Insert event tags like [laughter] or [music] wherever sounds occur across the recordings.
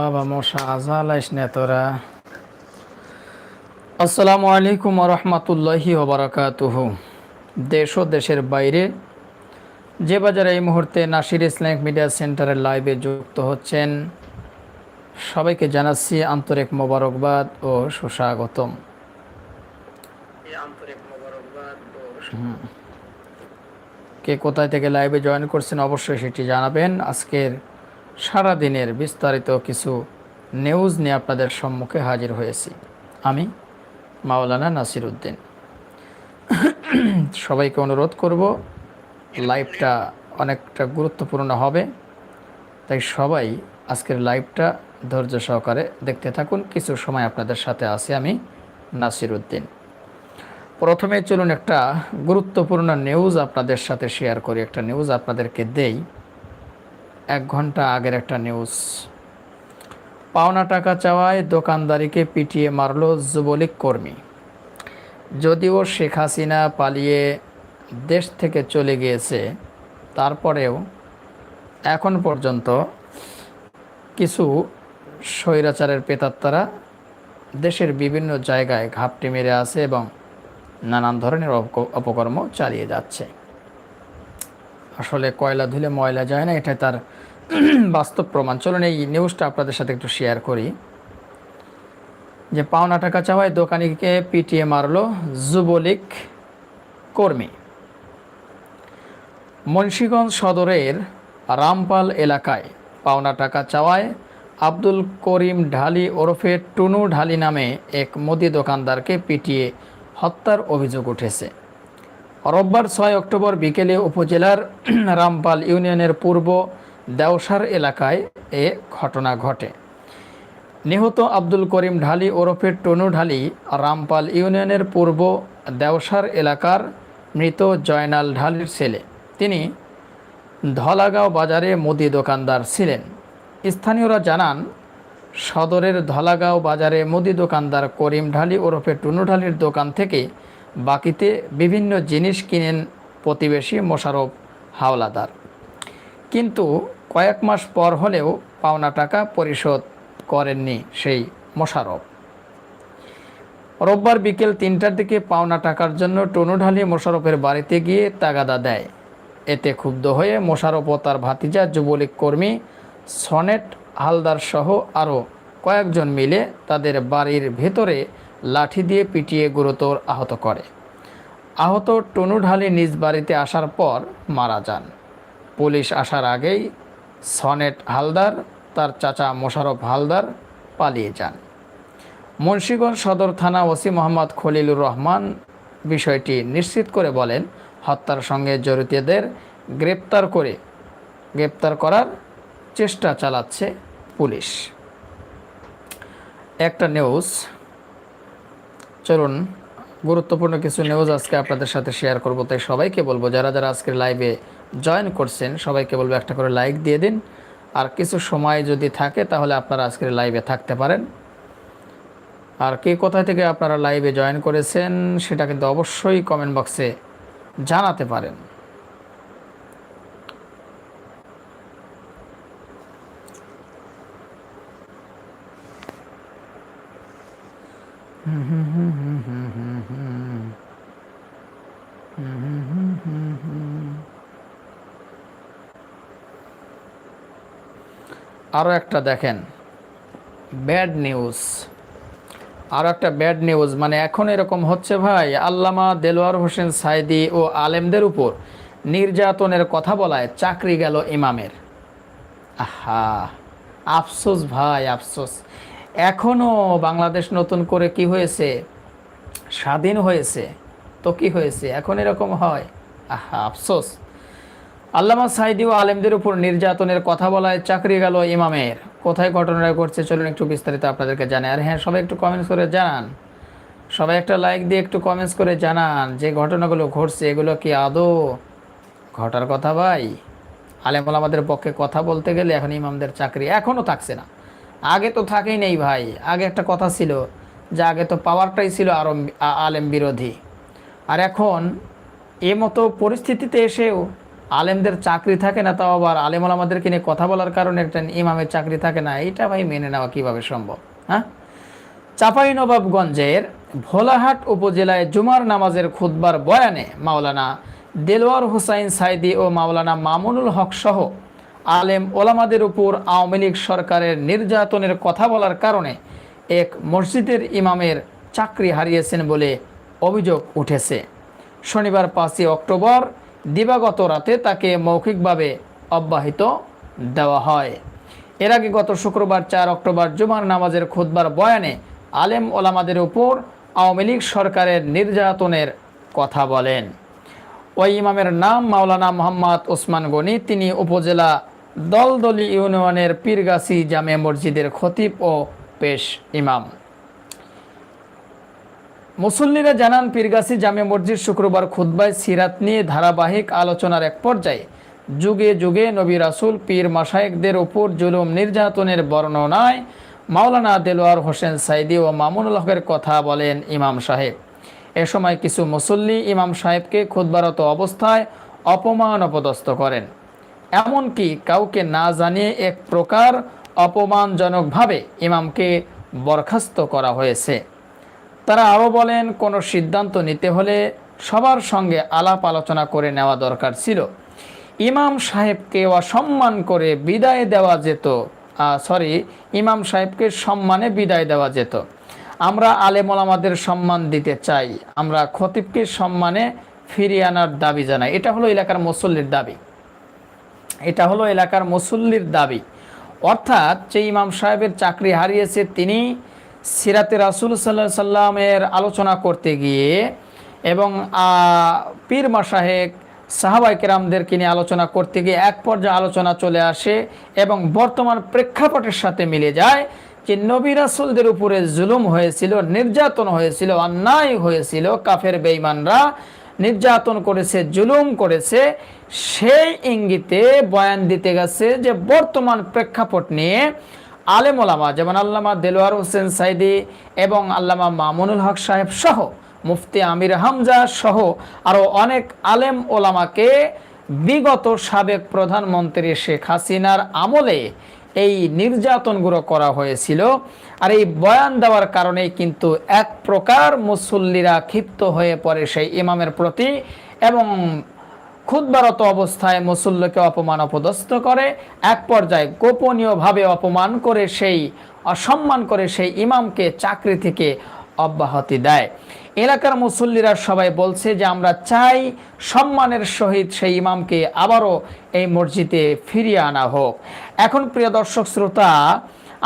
বাবা মশা আজালাইস না তোরা। আসসালামু আলাইকুম রহমতুল্লাহি ওবরাকাতুহ দেশ ও দেশের বাইরে যে বাজারে এই মুহূর্তে নাসির ইসলামিক মিডিয়া সেন্টারের লাইভে যুক্ত হচ্ছেন সবাইকে জানাচ্ছি আন্তরিক মোবারকবাদ ও সুস্বাগতম। কে কোথায় থেকে লাইভে জয়েন করছেন অবশ্যই সেটি জানাবেন। আজকের সারা দিনের বিস্তারিত কিছু নিউজ নিয়ে আপনাদের সম্মুখে হাজির হয়েছি। আমি মাওলানা নাসির উদ্দিন সবাইকে অনুরোধ করব লাইভটা অনেকটা গুরুত্বপূর্ণ হবে। তাই সবাই আজকের লাইভটা ধৈর্য সহকারে দেখতে থাকুন। কিছু সময় আপনাদের সাথে আছি আমি নাসির উদ্দিন প্রথমে চলুন একটা গুরুত্বপূর্ণ নিউজ আপনাদের সাথে শেয়ার করি। একটা নিউজ আপনাদেরকে দেই। এক ঘণ্টা আগের একটা নিউজ পাওনা টাকা চাওয়ায় দোকানদারিকে পিটিয়ে মারল যুবলীগ কর্মী। যদিও শেখ হাসিনা পালিয়ে দেশ থেকে চলে গিয়েছে, তারপরেও এখন পর্যন্ত কিছু স্বৈরাচারের পেতাত্তারা দেশের বিভিন্ন জায়গায় ঘাপটি মেরে আছে এবং নানান ধরনের অপ- অপকর্ম চালিয়ে যাচ্ছে। আসলে কয়লা ধুলে ময়লা যায় না এটা তার [clears throat] বাস্তব প্রমাণ। চলুন এই নিউজটা আপনাদের সাথে একটু শেয়ার করি। যে পাওনা টাকা চাওয়ায় দোকানিকে পিটিয়ে মারলো যুবলীগ কর্মী। মুন্সীগঞ্জ সদরের রামপাল এলাকায় পাওনা টাকা চাওয়ায় আব্দুল করিম ঢালি ওরফে টুনু ঢালি নামে এক মুদি দোকানদারকে পিটিয়ে হত্যার অভিযোগ উঠেছে। রোববার ছয় অক্টোবর বিকেলে উপজেলার [clears throat] রামপাল ইউনিয়নের পূর্ব দেওসার এলাকায় এ ঘটনা ঘটে। নিহত আব্দুল করিম ঢালি ওরফে টনু ঢালি রামপাল ইউনিয়নের পূর্ব দেওসার এলাকার মৃত জয়নাল ঢালির ছেলে। তিনি ধলাগাঁও বাজারে মুদি দোকানদার ছিলেন। স্থানীয়রা জানান, সদরের ধলাগাঁও বাজারে মুদি দোকানদার করিম ঢালি ওরফে টুনু ঢালির দোকান থেকে বাকিতে বিভিন্ন জিনিস কিনেন প্রতিবেশী মোশারফ হাওলাদার। কিন্তু কয়েক মাস পর হলেও পাওনা টাকা পরিশোধ করেননি সেই মোশারফ। রোববার বিকেল তিনটার দিকে পাওনা টাকার জন্য টনুঢালি মোশারফের বাড়িতে গিয়ে তাগাদা দেয়। এতে ক্ষুব্ধ হয়ে মোশারফ ও তার ভাতিজা যুবলীগ কর্মী সনেট হালদার সহ আরও কয়েকজন মিলে তাদের বাড়ির ভেতরে লাঠি দিয়ে পিটিয়ে গুরুতর আহত করে। আহত টনুঢালি নিজ বাড়িতে আসার পর মারা যান। পুলিশ আসার আগেই সনেট হালদার, তার চাচা মোশারফ হালদার পালিয়ে যান। মুন্সীগঞ্জ সদর থানা ওসি মোহাম্মদ খলিলুর রহমান বিষয়টি নিশ্চিত করে বলেন, হত্যার সঙ্গে জড়িতদের গ্রেপ্তার করে, গ্রেপ্তার করার চেষ্টা চালাচ্ছে পুলিশ। একটা নিউজ, চলুন গুরুত্বপূর্ণ কিছু নিউজ আজকে আপনাদের সাথে শেয়ার করব। তাই সবাইকে বলব, যারা যারা আজকের লাইভে জয়েন করছেন, সবাইকে বলব একটা করে লাইক দিয়ে দিন। আর কিছু সময় যদি থাকে, তাহলে আপনারা আজকের লাইভে থাকতে পারেন। আর কে কোথায় থেকে আপনারা লাইভে জয়েন করেছেন, সেটা কিন্তু অবশ্যই কমেন্ট বক্সে জানাতে পারেন। আরও একটা দেখেন। ব্যাড নিউজ আরও একটা ব্যাড নিউজ মানে এখন এরকম হচ্ছে ভাই, আল্লামা দেলোয়ার হোসেন সাইদি ও আলেমদের উপর নির্যাতনের কথা বলায় চাকরি গেল ইমামের। আহা, আফসোস ভাই, আফসোস। এখনও বাংলাদেশ নতুন করে কি হয়েছে? স্বাধীন হয়েছে। তো কি হয়েছে? এখন এরকম হয়। আহা, আফসোস। আল্লামা সাইদি ও আলেমদের উপর নির্যাতনের কথা বলায় চাকরি গেল ইমামের। কোথায় ঘটনাটা ঘটছে চলুন একটু বিস্তারিত আপনাদেরকে জানাই। আর হ্যাঁ সবাই একটু কমেন্টস করে জানান। সবাই একটা লাইক দিয়ে একটু কমেন্টস করে জানান যে ঘটনাগুলো ঘটছে, এগুলো কি আদৌ ঘটার কথা ভাই? আলেমুল আমাদের পক্ষে কথা বলতে গেলে এখন ইমামদের চাকরি এখনও থাকছে না। আগে তো থাকেই নেই ভাই। আগে একটা কথা ছিল যে আগে তো পাওয়ারটাই ছিল আরম আলেম বিরোধী। আর এখন এ মতো পরিস্থিতিতে এসেও আলেমদের চাকরি থাকে না, তাও আবার আলেম আমাদেরকে নিয়ে কথা বলার কারণে একটা ইমামের চাকরি থাকে না এটা ভাই মেনে নেওয়া কীভাবে সম্ভব হ্যাঁ? চাঁপাইনবাবগঞ্জের ভোলাহাট উপজেলায় জুমার নামাজের খুতবার বয়ানে মাওলানা দেলোয়ার হুসাইন সাইদি ও মাওলানা মামুনুল হক সহ আলেম ওলামাদের উপর আওয়ামী লীগ সরকারের নির্যাতনের কথা বলার কারণে এক মসজিদের ইমামের চাকরি হারিয়েছেন বলে অভিযোগ উঠেছে। শনিবার পাঁচই অক্টোবর দিবাগত রাতে তাকে মৌখিকভাবে অব্যাহত দেওয়া হয়। এর আগে গত শুক্রবার চার অক্টোবর জুমার নামাজের খুতবার বয়ানে আলেম ওলামাদের উপর আওয়ামী লীগ সরকারের নির্যাতনের কথা বলেন। ওই ইমামের নাম মাওলানা মোহাম্মদ ওসমান গনি, তিনি উপজেলা দলদলি ইউনিয়নের পীরগাছি জামে মসজিদের খতিব ও পেশ ইমাম। মুসল্লিরা জানান, পীরগাছি জামে মসজিদ শুক্রবার খুদ্বায় সিরাত নিয়ে ধারাবাহিক আলোচনার এক পর্যায়ে যুগে যুগে নবী রাসুল, পীর মাসায়েকদের উপর জুলুম, নির্যাতনের বর্ণনায় মাওলানা দেলোয়ার হোসেন সাইদি ও মামুনুল হকের কথা বলেন ইমাম সাহেব। এ সময় কিছু মুসল্লি ইমাম সাহেবকে খুদ্বারত অবস্থায় অপমান অপদস্থ করেন। এমনকি কাউকে না জানিয়ে এক প্রকার অপমানজনকভাবে ইমামকে বরখাস্ত করা হয়েছে। তারা আরও বলেন, কোনো সিদ্ধান্ত নিতে হলে সবার সঙ্গে আলাপ আলোচনা করে নেওয়া দরকার ছিল। ইমাম সাহেবকে অসম্মান করে বিদায় দেওয়া যেত। সরি ইমাম সাহেবকে সম্মানে বিদায় দেওয়া যেত। আমরা আলেমলামাদের সম্মান দিতে চাই। আমরা খতিবকে সম্মানে ফিরিয়ে আনার দাবি জানাই। এটা হলো এলাকার মুসল্লির দাবি। এটা হলো এলাকার মুসল্লির দাবি। অর্থাৎ যে ইমাম সাহেবের চাকরি হারিয়েছে, তিনি সিরাতে রাসুল সাল্লাহ সাল্লামের আলোচনা করতে গিয়ে এবং পীর মাসাহেক সাহাবাই কেরামদেরকে নিয়ে আলোচনা করতে গিয়ে এক পর্যায়ে আলোচনা চলে আসে এবং বর্তমান প্রেক্ষাপটের সাথে মিলে যায় যে নবী রাসুলদের উপরে জুলুম হয়েছিল, নির্যাতন হয়েছিল, অন্যায় হয়েছিল, কাফের বেইমানরা নির্যাতন করেছে, জুলুম করেছে। সেই ইঙ্গিতে বয়ান দিতে গেছে যে বর্তমান প্রেক্ষাপট নিয়ে আলেম ওলামা, যেমন আল্লামা দেলোয়ার হোসেন সাইদি এবং আল্লামা মামুনুল হক সাহেব সহ, মুফতি আমির হামজা সহ আরও অনেক আলেম ওলামাকে বিগত সাবেক প্রধানমন্ত্রী শেখ হাসিনার আমলে এই নির্যাতনগুলো করা হয়েছিল। আর এই বয়ান দেওয়ার কারণে কিন্তু এক প্রকার মুসল্লিরা ক্ষিপ্ত হয়ে পড়ে সেই ইমামের প্রতি এবং খুদবারত অবস্থায় মুসল্লকে অপমান অপদস্থ করে, এক পর্যায়ে গোপনীয়ভাবে অপমান করে সেই, অসম্মান করে সেই ইমামকে চাকরি থেকে অব্যাহতি দেয়। এলাকার মুসল্লিরা সবাই বলছে যে, আমরা চাই সম্মানের সহিত সেই ইমামকে আবারও এই মসজিদে ফিরিয়ে আনা হোক। এখন প্রিয় দর্শক শ্রোতা,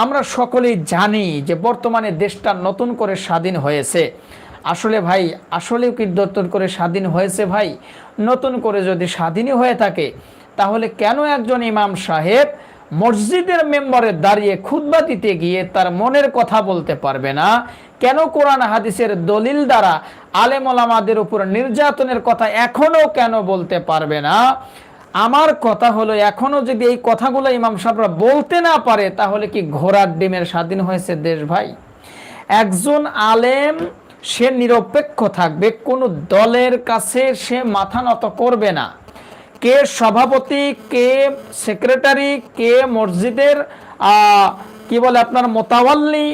আমরা সকলেই জানি যে বর্তমানে দেশটা নতুন করে স্বাধীন হয়েছে। আসলে ভাই, আসলেও কি নতুন করে স্বাধীন হয়েছে ভাই? নতুন করে যদি স্বাধীনই হয়ে থাকে, তাহলে কেন একজন ইমাম সাহেব মসজিদের মেম্বারে দাঁড়িয়ে খুদ্া দিতে গিয়ে তার মনের কথা বলতে পারবে না? কেন কোরআন হাদিসের দলিল দ্বারা আলেমলামাদের উপর নির্যাতনের কথা এখনও কেন বলতে পারবে না? আমার কথা হলো, এখনও যদি এই কথাগুলো ইমাম সাহেবরা বলতে না পারে, তাহলে কি ঘোড়ার ডিমের স্বাধীন হয়েছে দেশ ভাই? একজন আলেম সে নিরপেক্ষ থাকবে, কোনো দলের কাছে সে মাথা নত করবে না। কে সভাপতি, কে সেক্রেটারি, কে মসজিদের কি বলে আপনার মোতাবাল্লি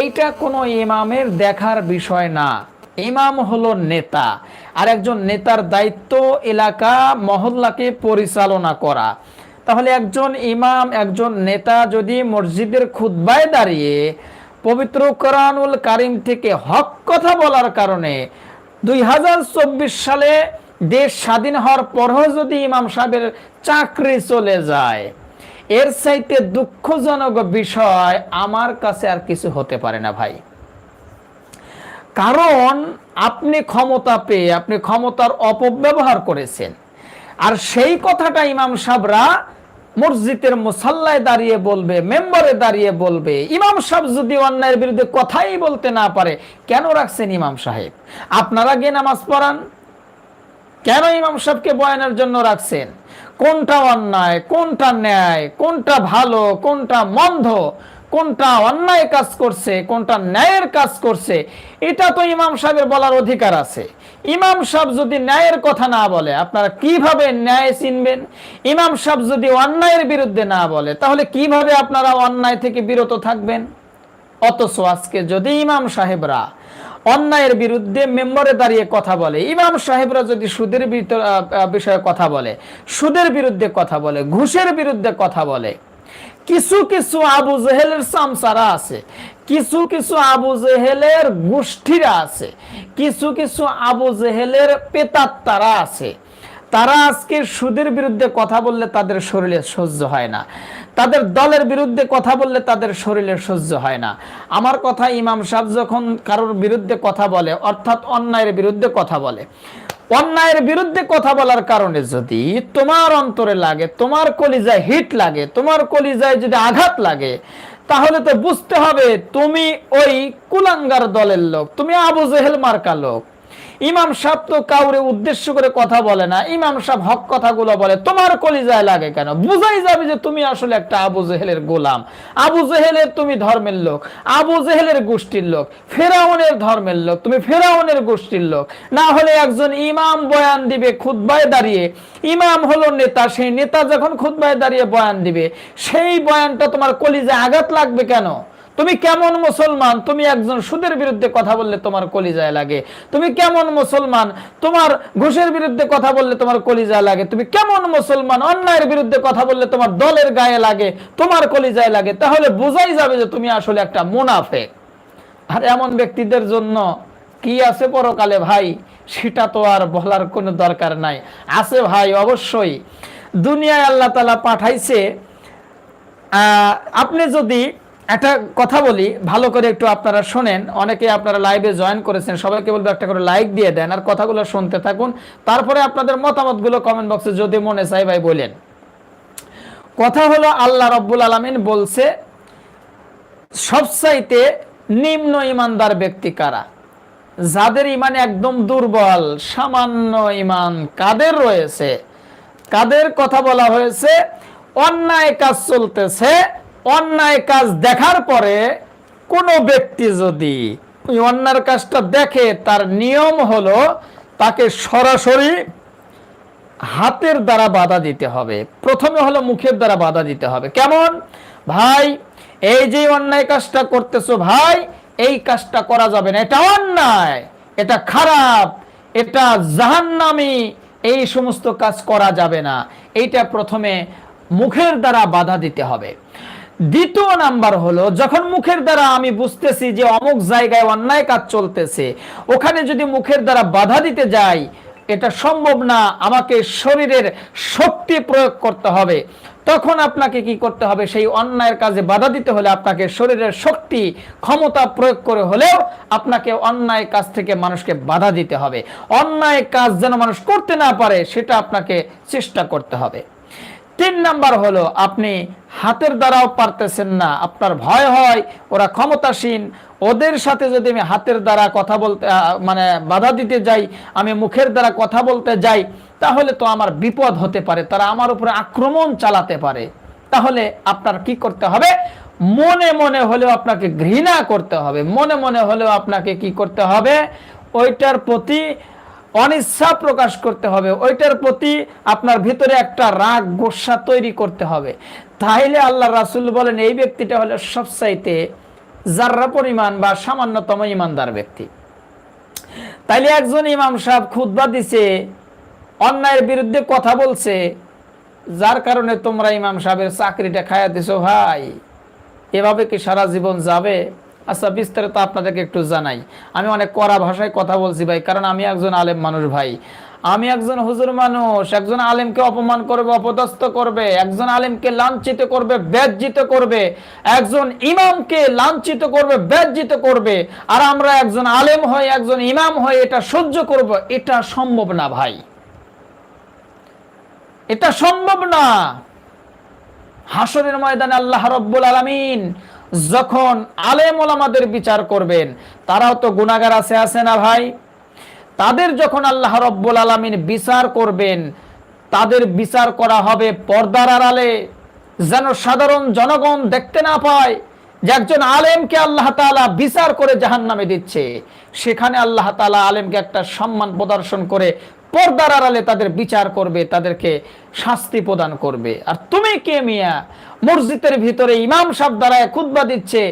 এইটা কোনো ইমামের দেখার বিষয় না। ইমাম হলো নেতা, আর একজন নেতার দায়িত্ব এলাকা, মহল্লাকে পরিচালনা করা। তাহলে একজন ইমাম, একজন নেতা যদি মসজিদের খুদ্বায় দাঁড়িয়ে পবিত্র কোরআনুল কারিম থেকে হক কথা বলার কারণে দুই হাজার চব্বিশ সালে দেশ স্বাধীন হওয়ার পরও যদি ইমাম সাহেবের চাকরি চলে যায়, এর চাইতে দুঃখজনক বিষয় আমার কাছে আর কিছু হতে পারে না ভাই। কারণ আপনি ক্ষমতা পেয়ে, আপনি ক্ষমতার অপব্যবহার করেছেন। আর সেই কথাটা ইমাম সাহরা মসজিদের মুসাল্লায় দাঁড়িয়ে বলবে, মেম্বারে দাঁড়িয়ে বলবে, ইমাম সাহেব যদি অন্যায়ের বিরুদ্ধে কথাই বলতে না পারে, কেন রাখছেন ইমাম সাহেব? আপনারা গিয়ে নামাজ পড়ান। কেন ইমাম সাহেবকে বয়ানের জন্য রাখছেন? কোনটা অন্যায়, কোনটা ন্যায়, কোনটা ভালো, কোনটা মন্ধ কোনটা অন্যায় কাজ করছে, কোনটা ন্যায়ের কাজ করছে, এটা তো ইমাম সাহেবের বলার অধিকার আছে। ইমাম সাহেব যদি ন্যায়ের কথা না বলে, আপনারা কীভাবে ন্যায় চিনবেন? ইমাম সাহেব যদি অন্যায়ের বিরুদ্ধে না বলে, তাহলে কীভাবে আপনারা অন্যায় থেকে বিরত থাকবেন? অথচ আজকে যদি ইমাম সাহেবরা অন্যায়ের বিরুদ্ধে মেম্বরে দাঁড়িয়ে কথা বলে, ইমাম সাহেবরা যদি সুদের বিষয়ে কথা বলে, সুদের বিরুদ্ধে কথা বলে, ঘুষের বিরুদ্ধে কথা বলে কিছু কিছু আবু জেহেলের সামসারা আছে, কিছু কিছু আবু জেহেলের গোষ্ঠীরা আছে, কিছু কিছু আবু জেহেলের পেতাত্তারা আছে। তারা আজকে সুদের বিরুদ্ধে কথা বললে তাদের শরীরে সহ্য হয় না। তাদের দলের বিরুদ্ধে কথা বললে তাদের শরীরে সহ্য হয় না। আমার কথা ইমাম সাহেব যখন কারোর বিরুদ্ধে কথা বলে, অর্থাৎ অন্যায়ের বিরুদ্ধে কথা বলে অন্যায়ের বিরুদ্ধে কথা বলার কারণে যদি তোমার অন্তরে লাগে, তোমার কলিজায় হিট লাগে, তোমার কলিজায় যদি আঘাত লাগে, তাহলে তো বুঝতে হবে তুমি ওই কুলাঙ্গার দলের লোক, তুমি আবু জেহেল মার্কা লোক। ইমাম সাহেব তো কাউরে উদ্দেশ্য করে কথা বলে না। ইমাম সাহেব হক কথাগুলো বলে। তোমার কলিজায় লাগে কেন? বুঝাই যাবে যে তুমি আসলে একটা আবু জেহেলের গোলাম। আবু জেহেলের তুমি ধর্মের লোক। আবু জেহেলের গোষ্ঠীর লোক। ফেরাউনের ধর্মের লোক। তুমি ফেরাউনের গোষ্ঠীর লোক। না হলে একজন ইমাম বয়ান দিবে খুতবায় দাঁড়িয়ে। ইমাম হলো নেতা। সেই নেতা যখন খুতবায় দাঁড়িয়ে বয়ান দিবে, সেই বয়ানটা তোমার কলিজায় আঘাত লাগবে কেন? তুমি কেমন মুসলমান? তুমি একজন সুদের বিরুদ্ধে কথা বললে তোমার কলিজায় লাগে। তুমি কেমন মুসলমান? তোমার ঘুষের বিরুদ্ধে কথা বললে তোমার কলিজায় লাগে। তুমি কেমন মুসলমান? অন্যায়ের বিরুদ্ধে কথা বললে তোমার দলের গায়ে লাগে, তোমার কলিজায় লাগে। তাহলে বোঝাই যাবে যে তুমি আসলে একটা মুনাফে আর এমন ব্যক্তিদের জন্য কি আছে পরকালে ভাই? সেটা তো আর বলার কোনো দরকার নাই। আছে ভাই, অবশ্যই। দুনিয়ায় আল্লাহ তালা পাঠাইছে আপনি যদি একটা কথা বলি, ভালো করে একটু আপনারা শোনেন। অনেকে আপনারা লাইভে জয়েন করেছেন, সবাইকে বলব একটা করে লাইক দিয়ে দেন আর কথাগুলো শুনতে থাকুন। তারপরে আপনাদের মতামতগুলো কমেন্ট বক্সে যদি মনে চাই ভাই বলেন। কথা হলো, আল্লাহ রব্বুল আলমিন বলছে, সবচাইতে নিম্ন ইমানদার ব্যক্তি কারা? যাদের ইমান একদম দুর্বল, সামান্য ইমান কাদের রয়েছে? কাদের কথা বলা হয়েছে, অন্যায় কাজ চলতেছে অন্যায় কাজ দেখার পরে কোনো ব্যক্তি যদি ওই অন্যায় কাজটা দেখে, তার নিয়ম হলো তাকে সরাসরি হাতের দ্বারা বাধা দিতে হবে। প্রথমে হলো মুখের দ্বারা বাধা দিতে হবে। কেমন? ভাই, এই যে অন্যায় কাজটা করতেছো ভাই, এই কাজটা করা যাবে না। এটা অন্যায়, এটা খারাপ, এটা জাহান্নামি, এই সমস্ত কাজ করা যাবে না। এইটা প্রথমে মুখের দ্বারা বাধা দিতে হবে। দ্বিতীয় নাম্বার হলো, যখন মুখের দ্বারা আমি বুঝতেছি যে অমুক জায়গায় অন্যায় কাজ চলতেছে, ওখানে যদি মুখের দ্বারা বাধা দিতে যাই, এটা সম্ভব না, আমাকে শরীরের শক্তি প্রয়োগ করতে হবে। তখন আপনাকে কি করতে হবে? সেই অন্যায়ের কাজে বাধা দিতে হলে আপনাকে শরীরের শক্তি, ক্ষমতা প্রয়োগ করে হলেও আপনাকে অন্যায় কাজ থেকে মানুষকে বাধা দিতে হবে। অন্যায় কাজ যেন মানুষ করতে না পারে, সেটা আপনাকে চেষ্টা করতে হবে। তিন নাম্বার হলো, আপনি হাতের দ্বারাও পারতেছেন না, আপনার ভয় হয়, ওরা ক্ষমতাসীন, ওদের সাথে যদি আমি হাতের দ্বারা কথা বলতে মানে বাধা দিতে যাই, আমি মুখের দ্বারা কথা বলতে যাই, তাহলে তো আমার বিপদ হতে পারে, তারা আমার উপরে আক্রমণ চালাতে পারে। তাহলে আপনার কি করতে হবে? মনে মনে হলেও আপনাকে ঘৃণা করতে হবে, মনে মনে হলেও আপনাকে কি করতে হবে? ওইটার প্রতি অনিচ্ছা প্রকাশ করতে হবে। ওইটার প্রতি আপনার ভিতরে একটা রাগ, গোসা তৈরি করতে হবে। তাইলে আল্লাহ রাসুল বলেন, এই ব্যক্তিটা হলো সবচাইতে যার্রা পরিমাণ বা সামান্যতম ইমানদার ব্যক্তি। তাইলে একজন ইমাম সাহেব খুতবা দিছে, অন্যায়ের বিরুদ্ধে কথা বলছে, যার কারণে তোমরা ইমাম সাহেবের চাকরিটা খায়া দিছো, ভাই, এভাবে কি সারা জীবন যাবে? আচ্ছা বিস্তারিত আপনাদেরকে একটু জানাই। আমি অনেক কড়া ভাষায় কথা বলছি ভাই, কারণ আমি একজন আলেম মানুষ ভাই। আমি একজন হুজুর মানুষ, একজন আলেমকে অপমান করবে, অপদস্থ করবে, একজন আলেমকে লাঞ্ছিত করবে ব্যাজ্জিত করবে, একজন ইমামকে লাঞ্ছিত করবে ব্যাজ্জিত করবে, আর আমরা একজন আলেম হয়ে, একজন ইমাম হয়ে এটা সহ্য করব, এটা সম্ভব না ভাই। এটা সম্ভব না। হাসরের ময়দানে আল্লাহ রব্বুল আলামিন যখন আলেম ওলামাদের বিচার করবেন, তারাও তো গুনাগার আছে আছে না ভাই? তাদের যখন আল্লাহ রব্বুল আলামিন বিচার করবেন, তাদের বিচার করা হবে পর্দার আড়ালে, যেন সাধারণ জনগণ দেখতে না পায় যে একজন আলেমকে আল্লাহ তালা বিচার করে জাহান্নামে দিচ্ছে। সেখানে আল্লাহ তাআলা আলেমকে একটা সম্মান প্রদর্শন করে পর্দার আড়ালে তাদের বিচার করবে, তাদেরকে শাস্তি প্রদান করবে। আর তুমি কে মিয়া? মসজিদের ভিতরে ইমাম সাহেব দ্বারায় খুতবা দিচ্ছে,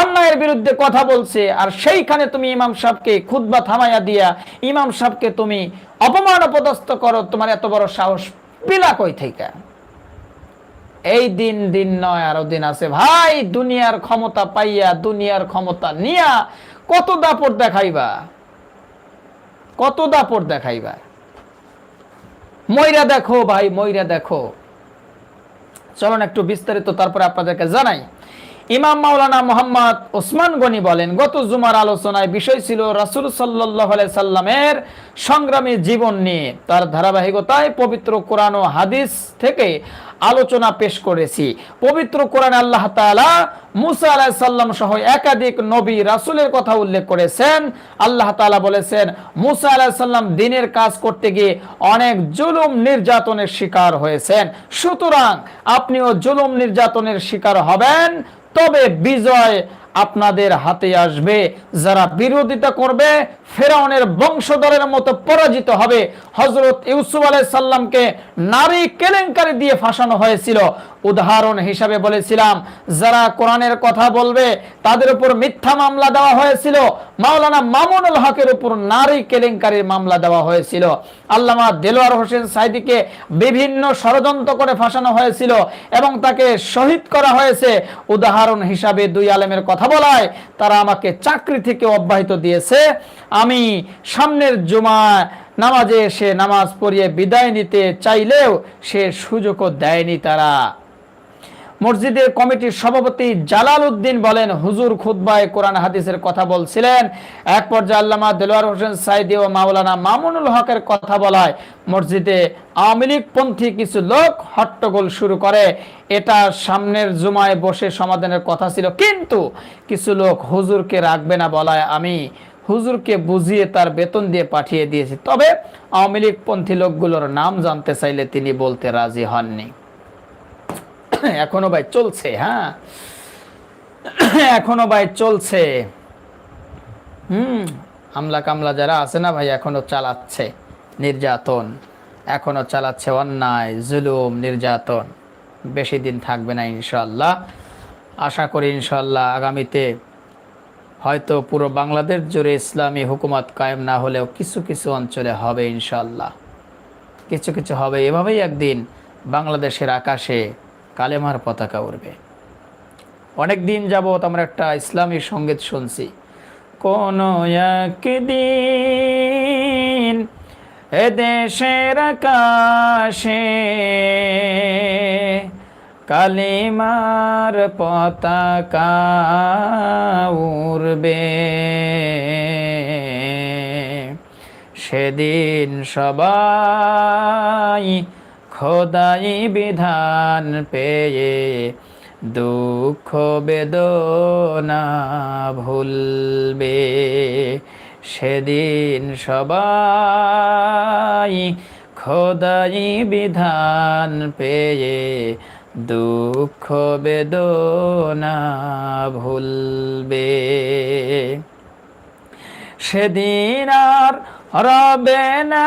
অন্যায়ের বিরুদ্ধে কথা বলছে, আর সেইখানে তুমি ইমাম সাহেবকে খুতবা থামাইয়া দিয়া, ইমাম সাহেবকে তুমি অপমান অপদস্থ করো, তোমার এত বড় সাহস পিলা কই থেকে? এই দিন দিন নয়, আরও দিন আছে। ভাই, দুনিয়ার ক্ষমতা পাইয়া, দুনিয়ার ক্ষমতা নিয়া কত দাপট দেখাইবা? কত দাপট দেখাইবা? ময়রা দেখো ভাই ময়রা দেখো। চলুন একটু বিস্তারিত তারপরে আপনাদেরকে জানাই। ইমাম মাওলানা মোহাম্মদ ওসমান গনি বলেন, গত জুমার আলোচনায় বিষয় ছিল রাসুল সাল্লাহ সাল্লামের সংগ্রামী জীবন নিয়ে। তার ধারাবাহিকতায় পবিত্র কোরআন ও হাদিস থেকে আলোচনা পেশ করেছি। পবিত্র কোরআন আল্লাহ তাআলা মুসা আলাহ সাল্লাম সহ একাধিক নবী রাসুলের কথা উল্লেখ করেছেন। আল্লাহ তাআলা বলেছেন, মুসা আলাহ সাল্লাম দিনের কাজ করতে গিয়ে অনেক জুলুম নির্যাতনের শিকার হয়েছেন। সুতরাং আপনিও জুলুম নির্যাতনের শিকার হবেন। তবে বিজয় আপনাদের হাতে আসবে। যারা বিরোধিতা করবে, ফেরাউনের বংশধরের মতো পরাজিত হবে। হজরত ইউসুফ আলাই সাল্লামকে নারী কেলেঙ্কারি দিয়ে ফাঁসানো হয়েছিল। উদাহরণ হিসাবে বলেছিলাম, যারা কোরআনের কথা বলবে, তাদের উপর মিথ্যা মামলা দেওয়া হয়েছিল। মাওলানা মামুনুল হকের উপর নারী কেলেঙ্কারির মামলা দেওয়া হয়েছিল। আল্লামা দেলোয়ার হোসেন সাইদিকে বিভিন্ন ষড়যন্ত্র করে ফাঁসানো হয়েছিল এবং তাকে শহীদ করা হয়েছে। উদাহরণ হিসাবে দুই আলেমের কথা বলায় তারা আমাকে চাকরি থেকে অব্যাহিত দিয়েছে। আমি সামনের জুমা নামাজে এসে নামাজ পড়িয়ে বিদায় নিতে চাইলেও সে সুযোগও দেয়নি তারা। মসজিদের কমিটির সভাপতি জালাল উদ্দিন বলেন, হুজুর খুদ্বায় কোরআন হাদিসের কথা বলছিলেন। এক পর্যায়ে আল্লামা দেলোয়ার হোসেন সাইদি ও মাওলানা মামুনুল হকের কথা বলায়, মসজিদে আওয়ামী লীগপন্থী কিছু লোক হট্টগোল শুরু করে। এটা সামনের জুমায় বসে সমাধানের কথা ছিল, কিন্তু কিছু লোক হুজুরকে রাখবে না বলায় আমি হুজুরকে বুঝিয়ে তার বেতন দিয়ে পাঠিয়ে দিয়েছি। তবে আওয়ামী লীগপন্থী লোকগুলোর নাম জানতে চাইলে তিনি বলতে রাজি হননি। [coughs] এখনও ভাই চলছে হ্যাঁ? [coughs] এখনও ভাই চলছে। হুম, আমলা কামলা যারা আছে না ভাই, এখনও চালাচ্ছে নির্যাতন। এখনও চালাচ্ছে অন্যায়, জুলুম, নির্যাতন। বেশি দিন থাকবে না ইনশাল্লাহ আশা করি ইনশাল্লাহ আগামীতে হয়তো পুরো বাংলাদেশ জুড়ে ইসলামী হুকুমত কায়েম না হলেও কিছু কিছু অঞ্চলে হবে ইনশাল্লাহ কিছু কিছু হবে। এভাবেই একদিন বাংলাদেশের আকাশে কালেমার পতাকা উড়বে। অনেক দিন যাবৎ আমরা একটা ইসলামী সংগীত শুনছি। কোন একদিন এ দেশের আকাশে কালিমার পতাকা উড়বে। সেদিন সবাই খোদাই বিধান পেয়ে দুঃখ বেদনা ভুলবে। সেদিন সবাই খোদাই বিধান পেয়ে দুঃখ বেদনা ভুলবে। সেদিন আর রবে না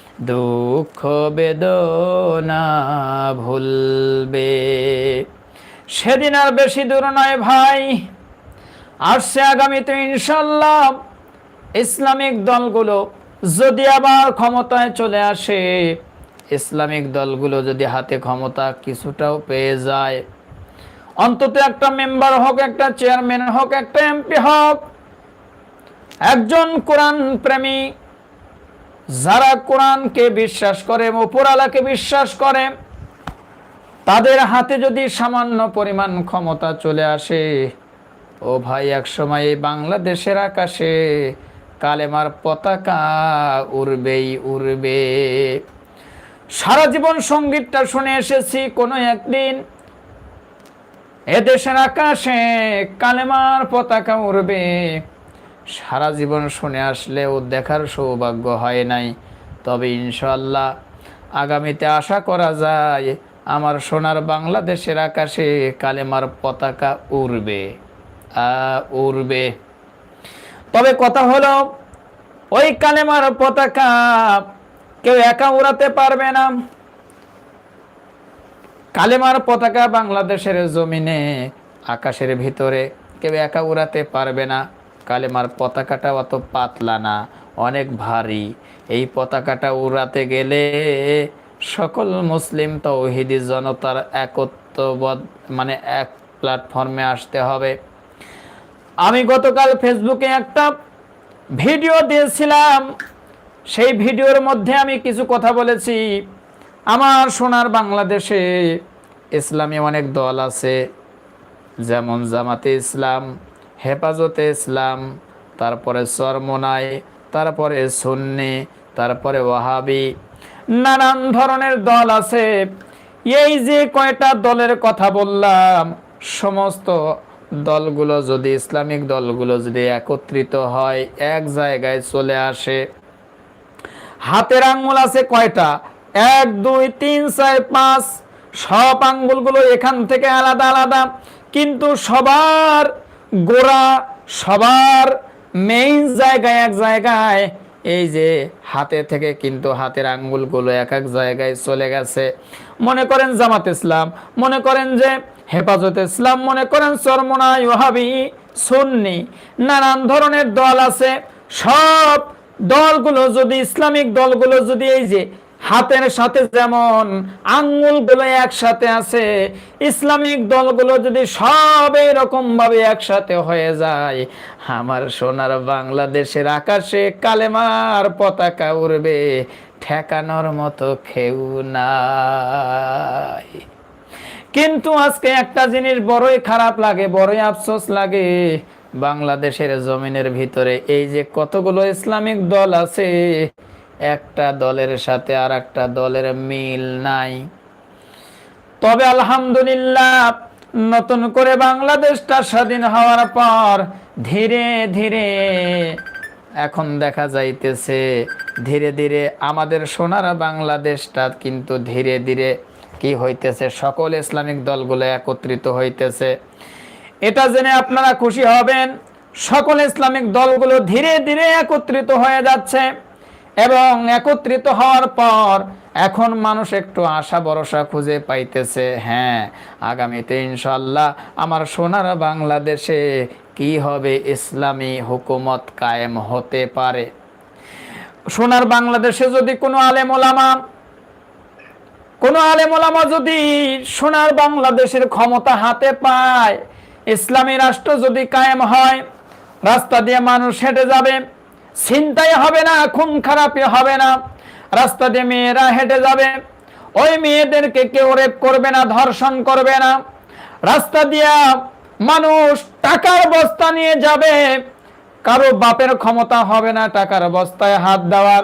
দুঃখ বেদনা ভুলবে। সেদিন আর বেশি দূর নয় ভাই, আসছে আগামীতে ইনশাল্লাহ ইসলামিক দলগুলো যদি আবার ক্ষমতায় চলে আসে, ইসলামিক দলগুলো যদি হাতে ক্ষমতা কিছুটাও পেয়ে যায়। অন্তত একটা মেম্বার হোক, একটা চেয়ারম্যান হোক, একটা এমপি হোক, একজন কোরআন প্রেমী যারা কোরআনকে বিশ্বাস করে উপরালাকে বিশ্বাস করে, তাদের হাতে যদি সামান্য পরিমাণ ক্ষমতা চলে আসে, ও ভাই একসময় বাংলাদেশের আকাশে কালেমার পতাকা উড়বেই উড়বে। সারা জীবন সঙ্গীতটা শুনে এসেছি কোনো একদিন এদেশের আকাশে কালেমার পতাকা উড়বে। সারা জীবন শুনে আসলেও দেখার সৌভাগ্য হয় নাই। তবে ইনশাল্লাহ আগামীতে আশা করা যায় আমার সোনার বাংলাদেশের আকাশে কালেমার পতাকা উড়বে। উড়বে। তবে কথা হলো, ওই কালেমার পতাকা কেউ একা উড়াতে পারবে না। কালেমার পতাকা বাংলাদেশের জমিনে, আকাশের ভিতরে কেউ একা উড়াতে পারবে না। কালেমার পতাকাটা অত পাতলা না, অনেক ভারী। এই পতাকাটা উড়াতে গেলে সকল মুসলিম তৌহিদি জনতার একত্ববোধ মানে এক প্ল্যাটফর্মে আসতে হবে। আমি গতকাল ফেসবুকে একটা ভিডিও দিয়েছিলাম। সেই ভিডিওর মধ্যে আমি কিছু কথা বলেছি। আমার সোনার বাংলাদেশে ইসলামী অনেক দল আছে, যেমন জামাতে ইসলাম হেফাজতে ইসলাম, তারপরে সরমোনাই, তারপরে সুন্নি, তারপরে ওয়াহাবি। নানান ধরনের দল আছে। এই যে কয়টা দলের কথা বললাম, সমস্ত দলগুলো যদি, ইসলামিক দলগুলো যদি একত্রিত হয়, এক জায়গায় চলে আসে। হাতের আঙ্গুল আছে কয়টা? এক, দুই, তিন, চার, পাঁচ। সব আঙ্গুলগুলো এখান থেকে আলাদা আলাদা। কিন্তু সবার গোড়া সবার মেইন জায়গায় এক জায়গায়, এই যে হাতে থেকে কিন্তু হাতের আঙ্গুলগুলো এক এক জায়গায় চলে গেছে। মনে করেন জামাত ইসলাম, মনে করেন যে হেফাজত ইসলাম, মনে করেন চরমনাই ওহাবি সুন্নি, নানান ধরনের দল আছে। সব দলগুলো যদি ইসলামিক দলগুলো যদি এই যে হাতের সাথে যেমন আঙ্গুলগুলো একসাথে আছে, ইসলামিক দলগুলো যদি সব এরকম ভাবে একসাথে হয়ে যায়, আমার সোনার বাংলাদেশের আকাশে কালেমার পতাকা উড়বে, ঠেকানোর মতো খেউ নাই। কিন্তু আজকে একটা জিনিস বড়ই খারাপ লাগে, বড়ই আফসোস লাগে, বাংলাদেশের জমিনের ভিতরে এই যে কতগুলো ইসলামিক দল আছে একটা দলের সাথে আর একটা দলের মিল নাই। তবে আলহামদুলিল্লাহ, নতুন করে বাংলাদেশটা স্বাধীন হওয়ার পর ধীরে ধীরে এখন দেখা যাইতেছে, ধীরে ধীরে আমাদের সোনার বাংলাদেশটা কিন্তু ধীরে ধীরে কি হইতেছে, সকল ইসলামিক দলগুলো একত্রিত হইতেছে। এটা জেনে আপনারা খুশি হবেন, সকল ইসলামিক দলগুলো ধীরে ধীরে একত্রিত হয়ে যাচ্ছে। এবং একত্রিত হওয়ার পর এখন মানুষ একটু আশা ভরসা খুঁজে পাইতেছে হ্যাঁ আগামীতে ইনশাল্লাহ আমার সোনার বাংলাদেশে কি হবে ইসলামী হুকুমত কায়েম হতে পারে। সোনার বাংলাদেশে যদি কোনো আলেম ওলামা, কোন আলেমোলামা যদি সোনার বাংলাদেশের ক্ষমতা হাতে পায়, ইসলামী রাষ্ট্র যদি কায়েম হয়, রাস্তা দিয়ে মানুষ হেঁটে যাবে। চিন্তাই হবে না, খুন খারাপই হবে না। রাস্তা দিয়ে মেয়েরা হেঁটে যাবে। ওই মেয়েদেরকে কেউ রেপ করবে না, ধর্ষণ করবে না। রাস্তা দিয়া মানুষ টাকার বস্তা নিয়ে যাবে। কারও বাপের ক্ষমতা হবে না টাকার বস্তায় হাত দেওয়ার।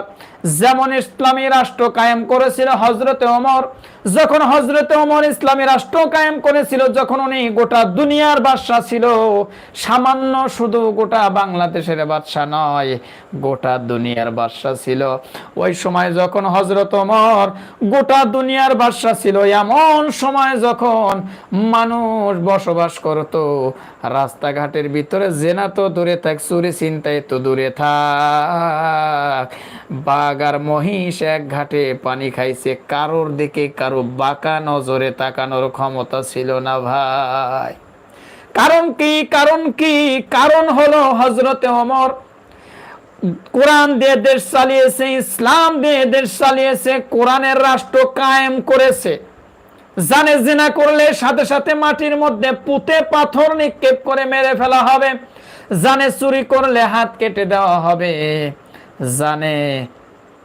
যেমন ইসলামী রাষ্ট্র কায়েম করেছিল হজরতে ওমর যখন হজরত ওমর ইসলামী রাষ্ট্র কায়েম করেছিল, যখন উনি গোটা দুনিয়ার বাদশাহ ছিল, সামান্য শুধু গোটা বাংলাদেশের বাদশাহ নয়, গোটা দুনিয়ার বাদশাহ ছিল। ওই সময় যখন হজরত ওমর গোটা দুনিয়ার বাদশাহ ছিল, এমন সময় যখন মানুষ বসবাস করত, রাস্তাঘাটের ভিতরে জেনা তো দূরে থাক, চুরি চিন্তায় তো দূরে থাক। বাঘ আর মহিষ এক ঘাটে পানি খাইছে, কারোর দিকে কারও বাঁকা নজরে তাকানোর ক্ষমতা ছিল না ভাই। কারণ কি কারণ কি? কারণ হলো হজরতে অমর কোরআন দিয়ে দেশ চালিয়েছে, ইসলাম দিয়ে দেশ চালিয়েছে, কোরআনের রাষ্ট্র কায়েম করেছে। জানে জিনা করলে সাথে সাথে মাটির মধ্যে পুঁতে পাথর নিক্ষেপ করে মেরে ফেলা হবে। জানে চুরি করলে হাত কেটে দেওয়া হবে। জানে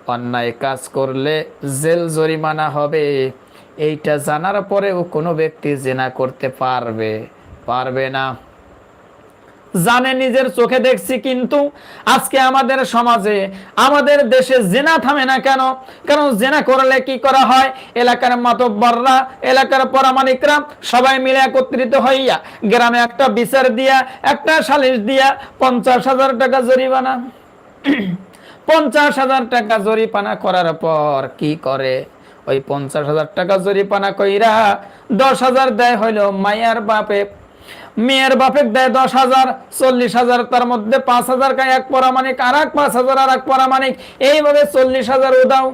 অন্যায় কাজ করলে জেল জরিমানা হবে। এইটা জানার পরেও কোনো ব্যক্তি জেনা করতে পারবে পারবে না। জানে, নিজের চোখে দেখছি কিন্তু আজকে আমাদের সমাজে, আমাদের দেশে জেনা থামে না কেন? কারণ জেনা করলে কি করা হয়? এলাকার মাতব্বররা, এলাকার পরামানিকরা সবাই মিলে একত্রিত হইয়া গ্রামে একটা বিচার দিয়া, একটা সালিশ দিয়া পঞ্চাশ হাজার টাকা জরিমানা। পঞ্চাশ হাজার টাকা জরিপানা করার পর কি করে? ওই পঞ্চাশ হাজার টাকা জরিপানা কইরা দশ হাজার দেয় হইল মায়ার বাপে। মেয়ের বাপে দেয় দশ হাজার, চল্লিশ হাজার, তার মধ্যে পাঁচ হাজার কায় এক পরামানিক আর এক পাঁচ হাজার, আর এক পরামানিক এইভাবে চল্লিশ হাজার উদাও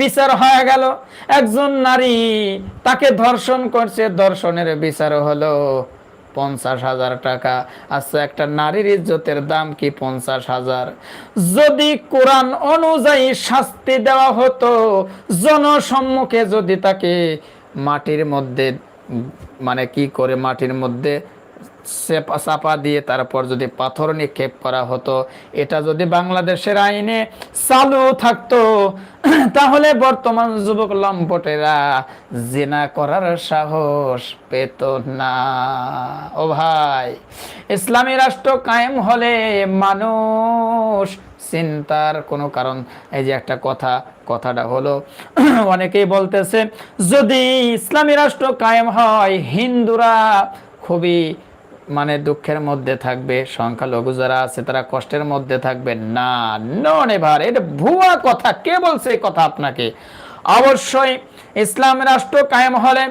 বিচার হয়ে গেল। একজন নারী তাকে ধর্ষণ করছে, ধর্ষণের বিচার হলো। পঞ্চাশ হাজার টাকা। আচ্ছা একটা নারীর ইজ্জতের দাম কি পঞ্চাশ হাজার? যদি কোরআন অনুযায়ী শাস্তি দেওয়া হতো, জনসম্মুখে যদি তাকে মাটির মধ্যে মানে কি করে মাটির মধ্যে চেপা দিয়ে তারপর যদি পাথর নিক্ষেপ করা হতো, এটা যদি বাংলাদেশের আইনে চালু থাকতো, [clears throat] তাহলে বর্তমান যুবক লম্পটেরা জেনা করার সাহস পেত না। ও ভাই, ইসলামী রাষ্ট্র কায়েম হলে মানুষ চিন্তার কোনো কারণ, এই যে একটা কথা, কথাটা হলো, [clears throat] অনেকেই বলতেছে, যদি ইসলামী রাষ্ট্র কায়েম হয়, হিন্দুরা খুবই মানে দুঃখের মধ্যে থাকবে, সংখ্যালঘু যারা আছে তারা কষ্টের মধ্যে থাকবে। না, নন এভার এটা ভুয়া কথা, কে বলছে এই কথা আপনাকে? অবশ্যই ইসলাম রাষ্ট্র কায়েম হলে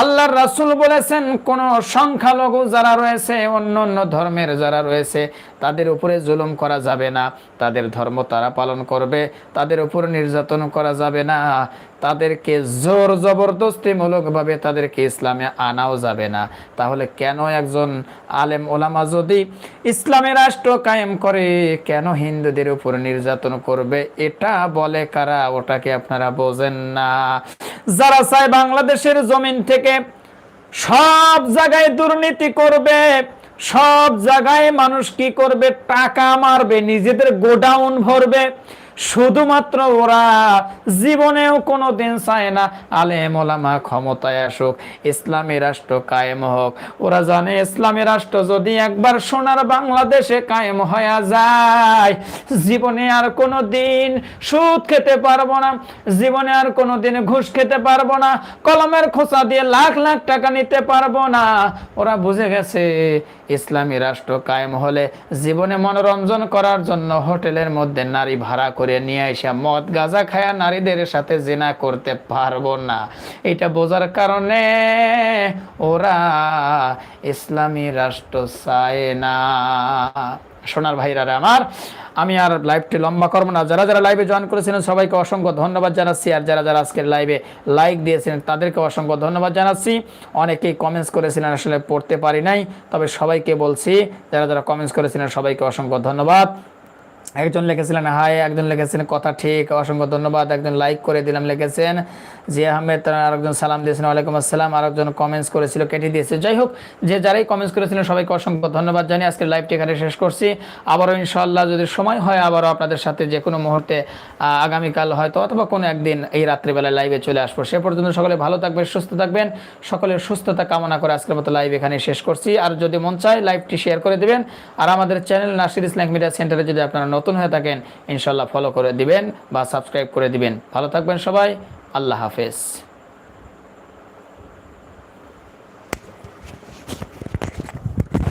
আল্লাহর রাসুল বলেছেন, কোন সংখ্যালঘু যারা রয়েছে অন্য অন্য ধর্মের যারা রয়েছে তাদের উপরে জুলুম করা যাবে না। তাদের ধর্ম তারা পালন করবে, তাদের উপর নির্যাতন করা যাবে না। তাদেরকে জোর জবরদস্তিমূলকভাবে তাদেরকে ইসলামে আনাও যাবে না। তাহলে কেন একজন আলেম ওলামা যদি ইসলামের রাষ্ট্র কায়েম করে, কেন হিন্দুদের উপর নির্যাতন করবে? এটা বলে কারা? ওটাকে আপনারা বোঝেন না? যারা চায় বাংলাদেশের জমিন থেকে সব জায়গায় দুর্নীতি করবে সব জায়গায় মানুষ কি করবে? টাকা মারবে, নিজেদের গোডাউন ভরবে। শুধুমাত্র ওরা জীবনেও কোনো দিন চায় না, আলেম ওলামা ক্ষমতায় আসুক, ইসলামী রাষ্ট্র কায়েম হোক। ওরা জানে ইসলামী রাষ্ট্র যদি একবার সোনার বাংলাদেশে কায়েম হয়ে যায়, জীবনে আর কোনো দিন সুদ খেতে পারব না, জীবনে আর কোনো দিন ঘুষ খেতে পারব না, কলমের খোঁচা দিয়ে লাখ লাখ টাকা নিতে পারব না। ওরা বুঝে গেছে ইসলামী রাষ্ট্র কায়েম হলে জীবনে মনোরঞ্জন করার জন্য হোটেলের মধ্যে নারী ভাড়া করে নিয়ে এসে মদ, গাঁজা খায়া নারীদের সাথে জেনা করতে পারব না। এটা বোঝার কারণে ওরা ইসলামী রাষ্ট্র চায় না। সোনার ভাইরা আমার। আমি আর লাইভটি লম্বা করব না। যারা যারা লাইভে জয়েন করেছিলেন, সবাইকে অসংখ্য ধন্যবাদ জানাচ্ছি। আর যারা যারা আজকের লাইভে লাইক দিয়েছিলেন, তাদেরকে অসংখ্য ধন্যবাদ জানাচ্ছি। অনেকেই কমেন্টস করেছিলেন, আসলে পড়তে পারি নাই। তবে সবাইকে বলছি, যারা যারা কমেন্টস করেছিলেন, সবাইকে অসংখ্য ধন্যবাদ। একজন লিখেছিলেন হাই একজন লিখেছিলেন, কথা ঠিক, অসংখ্য ধন্যবাদ। একজন লাইক করে দিলাম, লিখেছেন জি আহমেদ তারা আরেকজন সালাম দিয়েছেন, ওয়ালাইকুম আসসালাম। আরেকজন কমেন্টস করেছিল, কেটে দিয়েছে। যাই হোক, যে যারাই কমেন্টস করেছিলেন, সবাইকে অসংখ্য ধন্যবাদ জানিয়ে আজকের লাইভটি এখানে শেষ করছি। আবারও ইনশাল্লাহ যদি সময় হয়, আবারও আপনাদের সাথে যে কোনো মুহূর্তে আগামীকাল হয়তো অথবা কোনো একদিন এই রাত্রিবেলায় লাইভে চলে আসব। সে পর্যন্ত সকলে ভালো থাকবেন, সুস্থ থাকবেন। সকলের সুস্থতা কামনা করে আজকের মতো লাইভ এখানে শেষ করছি। আর যদি মন চায় লাইভটি শেয়ার করে দিবেন। আর আমাদের চ্যানেল নাসির ইসলাম মিডিয়া সেন্টারে যদি আপনারা নতুন হয়ে থাকেন ইনশাল্লাহ ফলো করে দিবেন বা সাবস্ক্রাইব করে দিবেন। ভালো থাকবেন সবাই। আল্লাহ হাফেজ